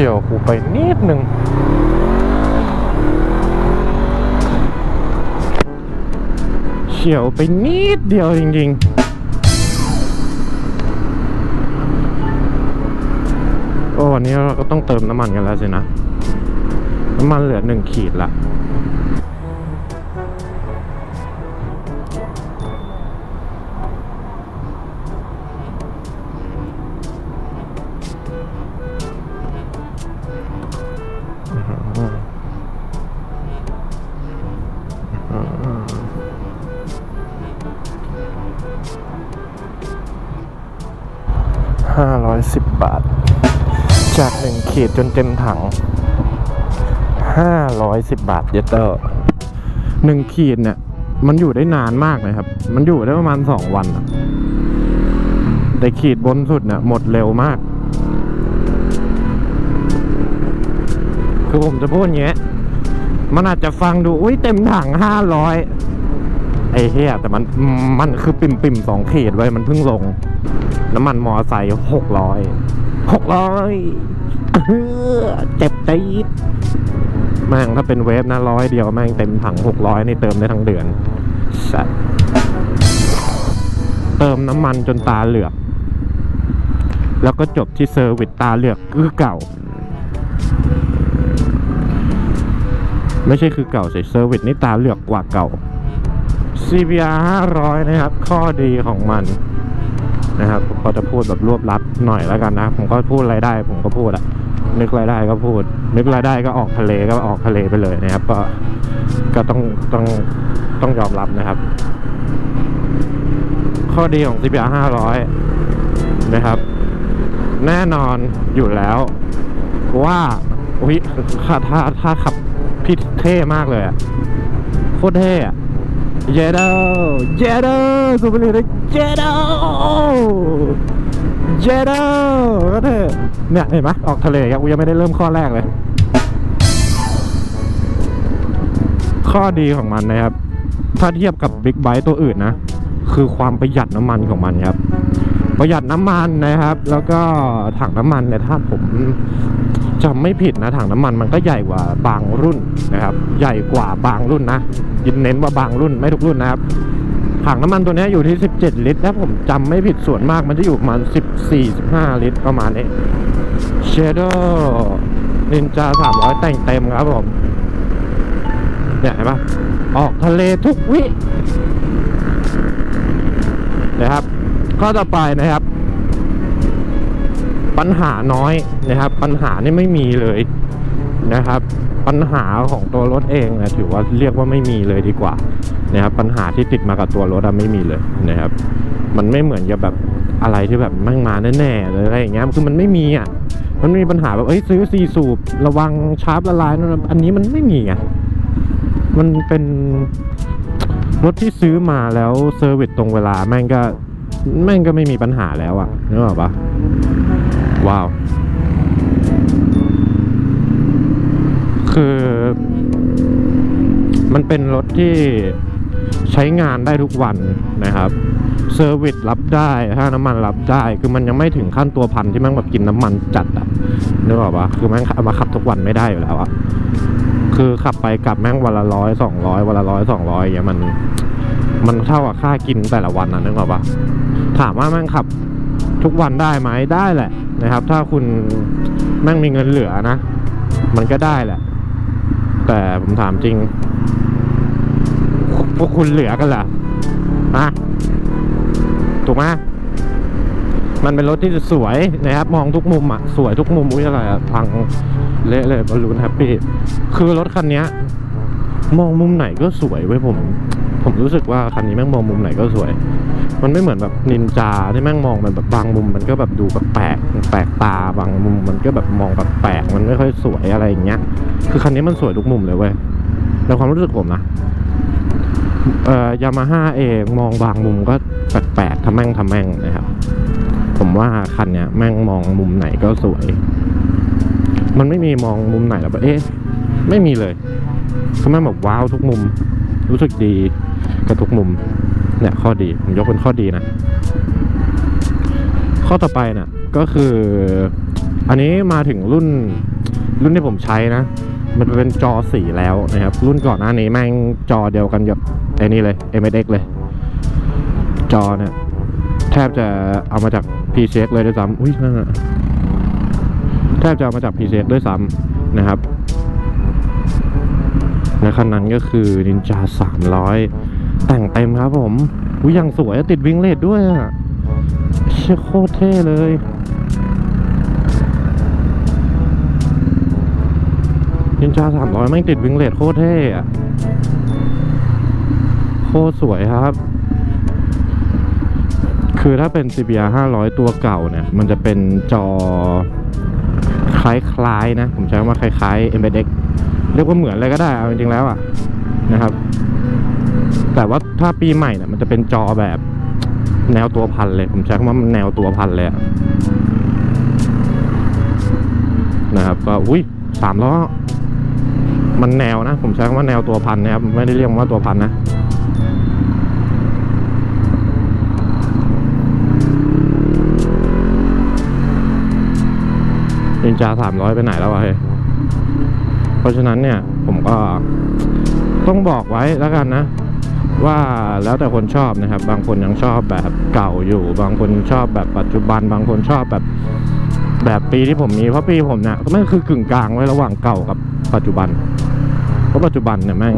ฉียวกูไปนิดนึงเฉียวไปนิดเดียวจริง ๆ โอ้วันนี้เราก็ต้องเติมน้ำมันกันแล้วสินะ น้ำมันเหลือหนึ่งขีดละ ขีดจนเต็มถังห้าร้อยสิบบาทเยตเตอร์หนึ่งขีดเนี่ย มันอยู่ได้นานมากเลยครับ มันอยู่ได้ประมาณสองวัน แต่ขีดบนสุดเนี่ยหมดเร็วมาก คือผมจะพูดอย่างเงี้ย มันอาจจะฟังดู อุ้ยเต็มถังห้าร้อยไอ้เหี้ยแต่มันมันคือปิ่มปิ่มสองขีดไว้มันเพิ่งลง น้ำมันมอไซค์หกร้อยหกร้อย เจ็บตีดแม่งถ้าเป็นเวฟนะร้อยเดียวแม่งเต็มถังหกร้อยนี่เติมได้ทั้งเดือนสัตเติมน้ำมันจนตาเหลือก แล้วก็จบที่เซอร์วิสตาเหลือกคือเก่า ไม่ใช่คือเก่าสิเซอร์วิสนี่ตาเหลือกกว่าเก่า CBR 500 นะครับ ข้อดีของมันนะครับผมก็จะพูดแบบรวบรัดหน่อยแล้วกันนะ ผมก็พูดอะไรได้ ผมก็พูดอะ นึกอะไรได้ก็พูด นึกอะไรได้ก็ออกทะเลก็ออกทะเลไปเลยนะครับ ก็ก็ต้องต้องต้องยอมรับนะครับ ข้อดีของ CBR 500 นะครับ แน่นอนอยู่แล้ว ว่าอุ้ยถ้าถ้าถ้าขับพี่เท่มากเลยอะโคตรเท่อะเยเดอเยเดอสุบลีเยเดอ เยเดก็เท่เนี่ยเห็นไหมออกทะเลครับกูยังไม่ได้เริ่มข้อแรกเลย ข้อดีของมันนะครับ ถ้าเทียบกับบิ๊กไบค์ตัวอื่นนะ คือความประหยัดน้ำมันของมันครับ ประหยัดน้ำมันนะครับ แล้วก็ถังน้ำมันเนี่ยถ้าผมจำไม่ผิดนะถังน้ำมันมันก็ใหญ่กว่าบางรุ่นนะครับ ใหญ่กว่าบางรุ่นนะยินเน้นว่าบางรุ่นไม่ทุกรุ่นนะครับ ถังน้ำมันตัวนี้อยู่ที่ 17 ลิตรถ้าผมจำไม่ผิดส่วนมากมันจะอยู่ประมาณ 14-15 ลิตรประมาณนี้เชโดนินจา 300 แต่งเต็มครับผมเนี่ยเห็นปะออกทะเลทุกวินะครับข้อต่อไปนะครับ ปัญหาน้อยนะครับ ปัญหานี่ไม่มีเลยนะครับ ปัญหาของตัวรถเองนะถือว่าเรียกว่าไม่มีเลยดีกว่า นะครับปัญหาที่ติดมากับตัวรถอะไม่มีเลยนะครับ มันไม่เหมือนกับแบบอะไรที่แบบแมั่งมาแน่ๆเลยอะไรอย่างเงี้ยคือมันไม่มีอะมันม่มีปัญหาแบบเอ้ยซื้อซีสูบระวังชาร์ปละลายนั่นอันนี้มันไม่มีไงมันเป็นรถที่ซื้อมาแล้วเซอร์วิสตรงเวลาแม่งก็แม่งก็ไม่มีปัญหาแล้วอะนึกออกปะว้าว คือ มันเป็นรถที่ ใช้งานได้ทุกวันนะครับเซอร์วิสรับได้ถ้าน้ำมันรับได้ คือมันยังไม่ถึงขั้นตัวพันที่แม่งแบบกินน้ำมันจัดอะนึกออกปะคือแม่งเอามาขับทุกวันไม่ได้อยู่แล้วอะคือขับไปกลับแม่งวันละร้อยสองร้อยวันละร้อยสองร้อยอย่างเงี้ยมันมันเท่ากับค่ากินแต่ละวันนะนึกออกปะถามว่าแม่งขับทุกวันได้ไหมได้แหละนะครับ ถ้าคุณแม่งมีเงินเหลือนะ มันก็ได้แหละ แต่ผมถามจริง พวกคุณเหลือกันเหรออะถูกไหมมันเป็นรถที่สวยนะครับ มองทุกมุมอะ สวยทุกมุมอุ้ยอะไรอะพังเละเลยบอลลูนแฮปปี้คือรถคันนี้มองมุมไหนก็สวยเว้ยผม ผมรู้สึกว่าคันนี้แม่งมองมุมไหนก็สวย มันไม่เหมือนแบบนินจาที่แม่งมองมันแบบบางมุม มันก็แบบดูแบบแปลกแปลกตาบางมุม มันก็แบบมองแบบแปลกมันไม่ค่อยสวยอะไรอย่างเงี้ย คือคันนี้มันสวยทุกมุมเลยเว้ยในความรู้สึกผมนะ เอ่อยามาฮ่าเองมองบางมุมก็แปลกๆทำแม่งทำแม่งนะครับ ผมว่าคันเนี้ยแม่งมองมุมไหนก็สวย มันไม่มีมองมุมไหนแล้วแบบเอ๊ะไม่มีเลยคือแม่งแบบว้าวทุกมุม รู้สึกดีกับทุกมุม เนี่ยข้อดีผมยกเป็นข้อดีนะ ข้อต่อไปน่ะก็คือ อันนี้มาถึงรุ่นรุ่นที่ผมใช้นะ มันเป็นจอสีแล้วนะครับ รุ่นก่อนหน้านี้แม่งจอเดียวกันกับไอ้นี่เลย MSX เลย จอเนี่ยแทบจะเอามาจาก PCX เลยด้วยซ้ำอุ้ยนั่นน่ะแทบจะเอามาจาก PCX ด้วยซ้ำนะครับในคันนั้นก็คือ Ninja 300 แต่งเต็มครับผมอุ้ยยังสวยติดวิงเลดด้วยอะเชี่ยโคตรเท่เลย นินจาสามร้อยไม่ติดวิงเลดโคตรเท่อะโคตรสวยครับ คือถ้าเป็น CBR 500 ตัวเก่าเนี่ย มันจะเป็นจอคล้ายๆนะ ผมใช้คำว่าคล้ายๆ MBX เรียกว่าเหมือนเลยก็ได้เอาจริงๆแล้วอะนะครับ แต่ว่าถ้าปีใหม่เนี่ยมันจะเป็นจอแบบแนวตัวพันเลย ผมใช้คำว่ามันแนวตัวพันเลยะนะครับก็อุ้ยสามล้อ มันแนวนะ ผมใช้คำว่าแนวตัวพันนะครับ ไม่ได้เรียกว่าตัวพันนะนินจาสามร้อยไปไหนแล้ววะเฮ้ยเพราะฉะนั้นเนี่ยผมก็ต้องบอกไว้แล้วกันนะ ว่าแล้วแต่คนชอบนะครับ บางคนยังชอบแบบเก่าอยู่ บางคนชอบแบบปัจจุบัน บางคนชอบแบบแบบปีที่ผมมีเพราะปีผมเนี่ยก็ไม่คือกึ่งกลางไว้ระหว่างเก่ากับปัจจุบัน เพราะปัจจุบันเนี่ยแม่ง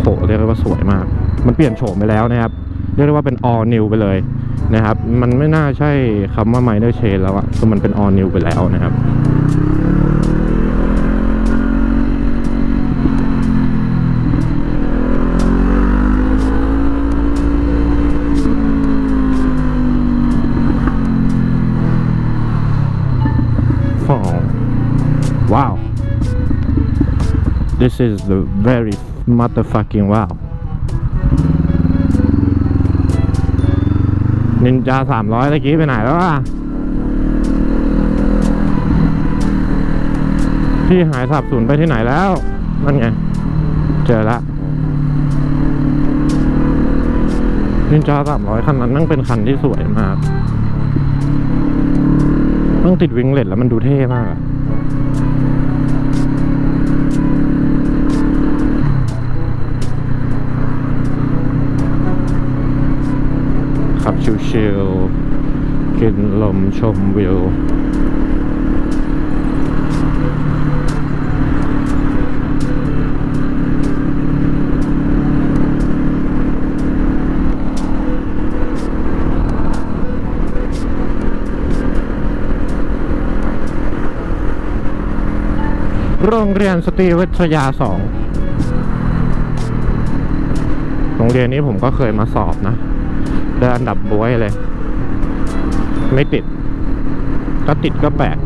โหเรียกได้ว่าสวยมาก มันเปลี่ยนโฉมไปแล้วนะครับ เรียกได้ว่าเป็น all new ไปเลยนะครับ มันไม่น่าใช่คำว่า minor change แล้วอะคือมันเป็น all new ไปแล้วนะครับ Oh, wow. This is the very motherfucking wow. นินจาสามร้อยตะกี้ไปไหนแล้ววะพี่หายสับสูนไปที่ไหนแล้ว นั่นไง เจอละนินจาสามร้อยคันนั้นนั่งเป็นคันที่สวยมาก ต้องติดวิงเล็ตแล้วมันดูเท่มากอะ ชิวๆกินลมชมวิวโรงเรียนสตรีวิทยาสอง โรงเรียนนี้ผมก็เคยมาสอบนะ ได้อันดับบวยเลย ไม่ติดก็ติดก็แปลก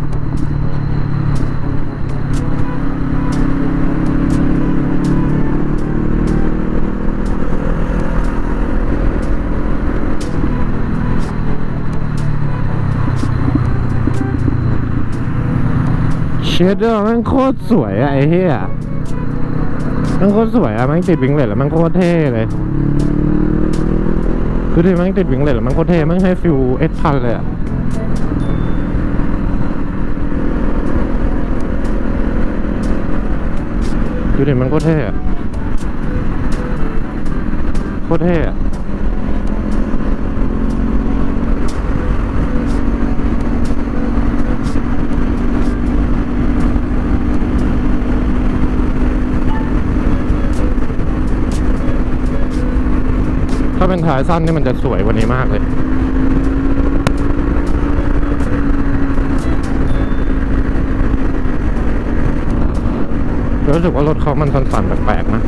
เชดเดอร์มันโคตรสวยอะไอ้เหี้ยมันโคตรสวยอะมันติดวิงเลตแล้วมันโคตรเท่เลย คือที่มันติดวิงเลตแล้วมันโคตรเท่มันให้ฟิวเอสพันเลยอะดูดิมันโคตรเท่อะโคตรเท่อะ เป็นถ่ายสั้นนี่มันจะสวยวันนี้มากเลยรู้สึกว่ารถเขามันสั่นๆแปลกๆนะ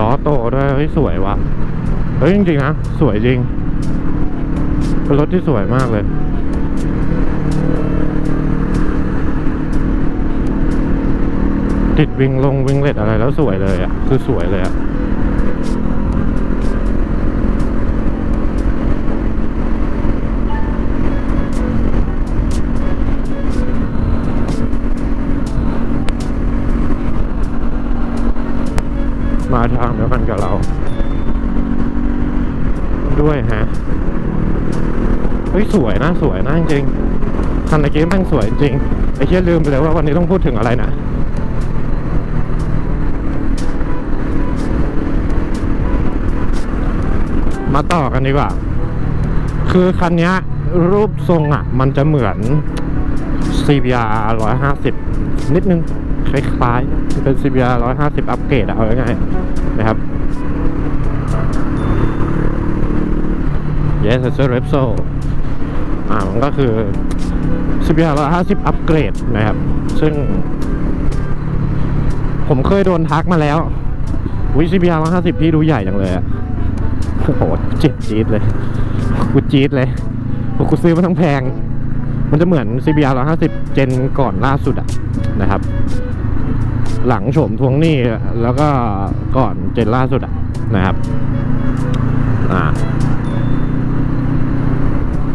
ล้อโตด้ วยเฮ้ยสวยว่ะ เฮ้ยจริงๆนะ สวยจริง เป็นรถที่สวยมากเลยติดวิงลงวิงเล็ดอะไรแล้วสวยเลยอะ คือสวยเลยอะมาทางเดียวกันกับเรา ด้วยฮะ เฮ้ย สวยนะสวยนะจริงคันในเกมแม่งสวยจริง ไอ้เชี่ยลืมไปเลยว่าวันนี้ต้องพูดถึงอะไรนะมาต่อกันดีกว่า คือคันนี้รูปทรงอะ มันจะเหมือน CBR 150 นิดนึง คล้ายๆ เป็น CBR 150 อัปเกรดอะเอาง่ายๆนะครับ Yes it's a Repsol อ่ามันก็คือ CBR 150 อัปเกรดนะครับ ซึ่ง ผมเคยโดนทักมาแล้ววิ CBR 150 พี่ดูใหญ่จังเลยอะโอ้โหจี๊ดจี๊ดเลย กูจี๊ดเลยกูซื้อมาทั้งแพง มันจะเหมือน CBR 150 เจนก่อนล่าสุดอะนะครับ หลังโฉมทวงหนี้แล้วก็ก่อนเจนล่าสุดอะนะครับ อ่า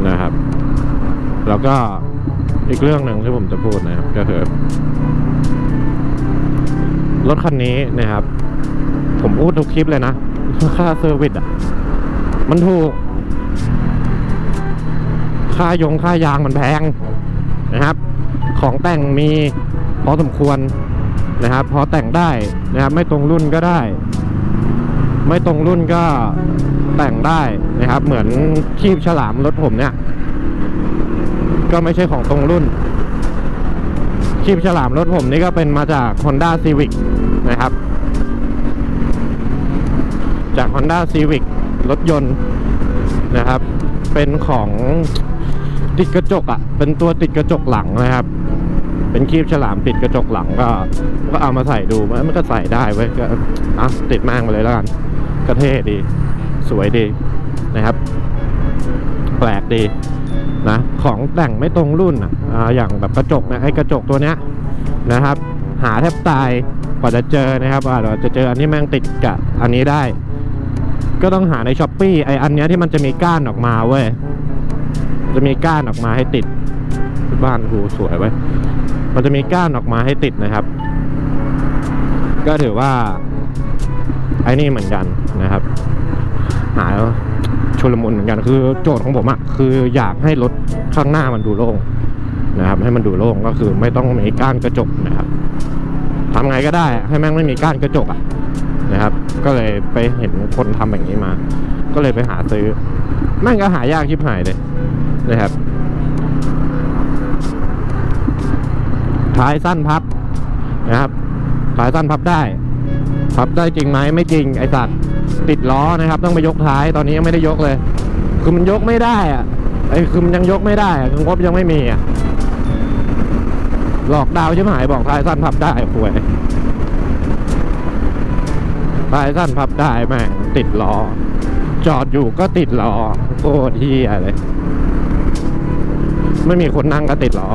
นะครับ แล้วก็อีกเรื่องหนึ่งที่ผมจะพูดนะครับก็คือรถคันนี้นะครับ ผมพูดทุกคลิปเลยนะค่าเซอร์วิสอะ มันถูก ค่ายงค่ายางมันแพงนะครับ ของแต่งมีพอสมควรนะครับ พอแต่งได้นะครับ ไม่ตรงรุ่นก็ได้ ไม่ตรงรุ่นก็แต่งได้นะครับ เหมือนคีบฉลามรถผมเนี่ย ก็ไม่ใช่ของตรงรุ่น คีบฉลามรถผมนี่ก็เป็นมาจาก Honda Civic นะครับ จาก Honda Civic รถยนต์นะครับ เป็นของติดกระจกอะ่ะ เป็นตัวติดกระจกหลังนะครับ เป็นคีบฉลามติดกระจกหลังก็ ก็เอามาใส่ดูมันก็ใส่ได้เว้ยก็อะติดมากมาเลยแล้วกัน ก็เท่ดี สวยดีนะครับ แปลกดีนะของแต่งไม่ตรงรุ่นอะอย่างแบบกระจกนะไอ้กระจกตัวเนี้ยนะครับ หาแทบตายกว่าจะเจอนะครับอ่าจะเจออันที่แม่งติดกับอันนี้ได้ ก็ต้องหาในช้อปปี้ไออันเนี้ยที่มันจะมีก้านออกมาเว้ยจะมีก้านออกมาให้ติดบ้านกูสวยไว้ยมันจะมีก้านออกมาให้ติดนะครับ ก็ถือว่า ไอ้นี่เหมือนกันนะครับ หาชุลมุนเหมือนกันคือโจทย์ของผมอะคืออยากให้รถข้างหน้ามันดูโล่งนะครับ ให้มันดูโล่งก็คือไม่ต้องมีก้านกระจกนะครับทำไงก็ได้ให้แม่งไม่มีก้านกระจกอะนะครับ ก็เลยไปเห็นคนทำแบบนี้มา ก็เลยไปหาซื้อแม่งก็หายากชิบหายเลยนะครับท้ายสั้นพับนะครับท้ายสั้นพับได้ พับได้จริงไหมไม่จริงไอสัตว์ติดล้อนะครับ ต้องไปยกท้ายตอนนี้ยังไม่ได้ยกเลย คือมันยกไม่ได้อะไอคือมันยังยกไม่ได้คืองบยังไม่มีอะหลอกดาวใช่ไหมบอกท้ายสั้นพับได้ป่วยท้ายสั้นพับได้แม่งติดล้อจอดอยู่ก็ติดล้อโคตรเฮียเลย ไม่มีคนนั่งก็ติดล้อ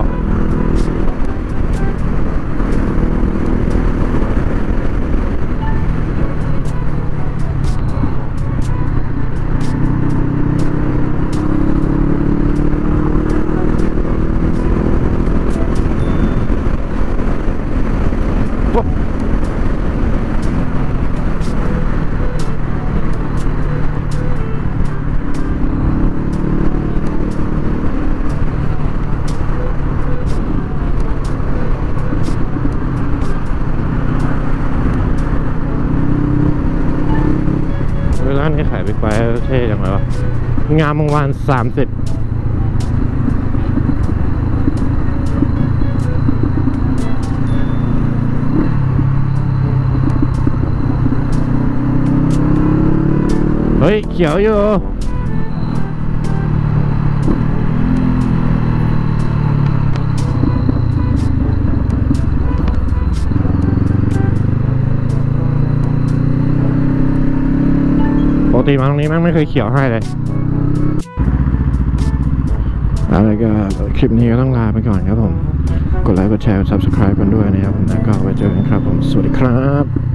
เวลานี้ขายบิ๊กไบค์เท่จังเลยวะงามวงวานสามสิบเฮ้ย เขียวอยู่ ติมาตรงนี้แม่งไม่เคยเขียวให้เลยอะไรก็คลิปนี้ก็ต้องลาไปก่อนครับผม กดไลค์กดแชร์กด subscribe กันด้วยนะครับผมแล้วก็ไว้เจอกันครับผม สวัสดีครับ